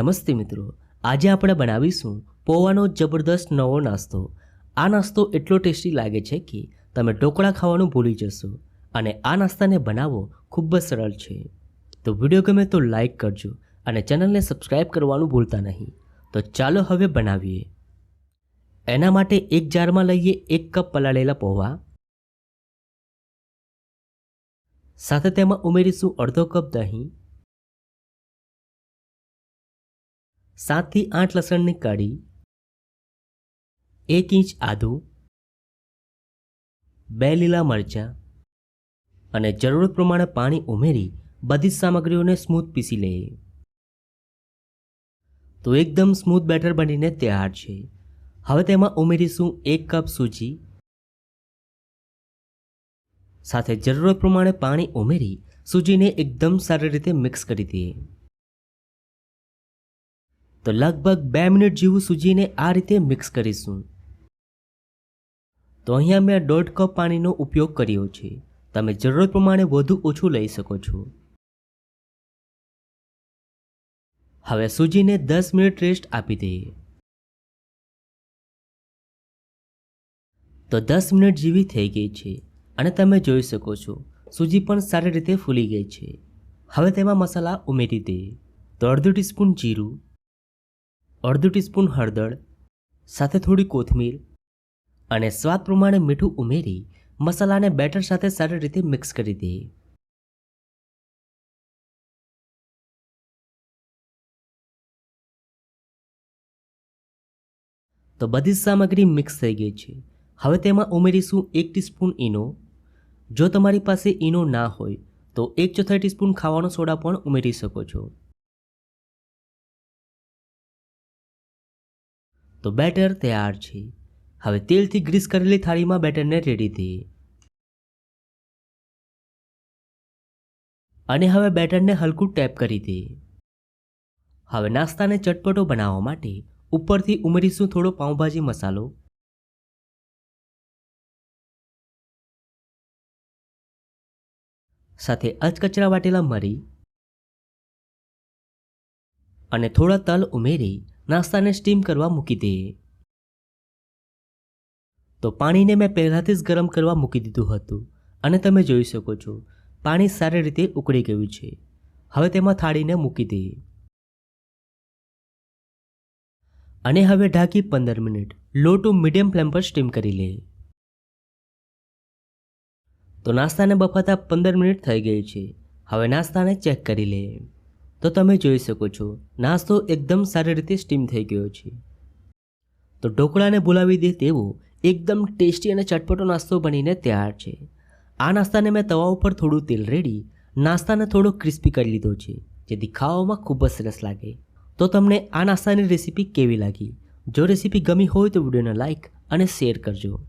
નમસ્તે મિત્રો. આજે આપણે બનાવીશું પૌવાનો જબરદસ્ત નવો નાસ્તો. આ નાસ્તો એટલો ટેસ્ટી લાગે છે કે તમે ઢોકળા ખાવાનું ભૂલી જશો અને આ નાસ્તાને બનાવવો ખૂબ જ સરળ છે. તો વીડિયો ગમે તો લાઈક કરજો અને ચેનલને સબસ્ક્રાઈબ કરવાનું ભૂલતા નહીં. તો ચાલો હવે બનાવીએ. એના માટે એક જારમાં લઈએ એક કપ પલાળેલા પૌવા સાથે તેમાં ઉમેરીશું અડધો કપ દહીં. સાતથી આઠ લસણની કળી, એક ઇંચ આદું, બે લીલા મરચાં અને જરૂરત પ્રમાણે પાણી ઉમેરી બધી જ સામગ્રીઓને સ્મૂથ પીસી લઈએ તો એકદમ સ્મૂથ બેટર બનીને તૈયાર છે. હવે તેમાં ઉમેરીશું એક કપ સૂજી. સાથે જરૂરત પ્રમાણે પાણી ઉમેરી સૂજીને એકદમ સારી રીતે મિક્સ કરી દઈએ. તો લગભગ બે મિનિટ જેવું સૂજીને આ રીતે મિક્સ કરીશું. તો અહીંયા મેં દોઢ કપ પાણીનો ઉપયોગ કર્યો છે. તમે જરૂરત પ્રમાણે વધુ ઓછું લઈ શકો છો. હવે સૂજીને દસ મિનિટ રેસ્ટ આપી દઈએ. તો દસ મિનિટ જેવી થઈ ગઈ છે અને તમે જોઈ શકો છો, સૂજી પણ સારી રીતે ફૂલી ગઈ છે. હવે તેમાં મસાલા ઉમેરી દઈએ. તો અડધું ટીસ્પૂન જીરું અડધું ટીસ્પૂન હળદર, સાથે થોડી કોથમીર અને સ્વાદ પ્રમાણે મીઠું ઉમેરી મસાલાને બેટર સાથે સારી રીતે મિક્સ કરી દઈએ તો બધી સામગ્રી મિક્સ થઈ ગઈ છે. હવે તેમાં ઉમેરીશું એક ટીસ્પૂન ઈનો. જો તમારી પાસે ઈનો ના હોય, તો એક ચોથાઈ ટીસ્પૂન ખાવાનો સોડા પણ ઉમેરી શકો છો. તો બેટર તૈયાર છે. હવે તેલથી ગ્રીસ કરેલી થાળીમાં બેટરને રેડી દઈએ અને હવે બેટરને હલકું ટેપ કરી દે હવે નાસ્તાને ચટપટો બનાવવા માટે ઉપરથી ઉમેરીશું થોડો પાઉંભાજી મસાલો. સાથે અચકચરા વાટેલા મરી. અને થોડા તલ ઉમેરી નાસ્તાને સ્ટીમ કરવા મૂકી દઈએ તો પાણીને મેં પહેલાંથી જ ગરમ કરવા મૂકી દીધું હતું અને તમે જોઈ શકો છો, પાણી સારી રીતે ઉકળી ગયું છે. હવે તેમાં થાળીને મૂકી દઈએ અને હવે ઢાંકી પંદર minute. Low to medium flame પર સ્ટીમ કરી લઈએ તો નાસ્તાને બફાતા પંદર મિનિટ થઈ ગઈ છે. હવે નાસ્તાને ચેક કરી લઈએ તો તમે જોઈ શકો છો, નાસ્તો એકદમ સારી રીતે સ્ટીમ થઈ ગયો છે. તો ઢોકળાને બોલાવી દે તેવો એકદમ ટેસ્ટી અને ચટપટો નાસ્તો બનીને તૈયાર છે. આ નાસ્તાને મેં તવા ઉપર થોડું તેલ રેડી, નાસ્તાને થોડો ક્રિસ્પી કરી લીધો છે, જેથી ખાવામાં ખૂબ જ સરસ લાગે. તો તમને આ નાસ્તાની રેસીપી કેવી લાગી? જો રેસીપી ગમી હોય તો વિડીયોને લાઇક અને શેર કરજો.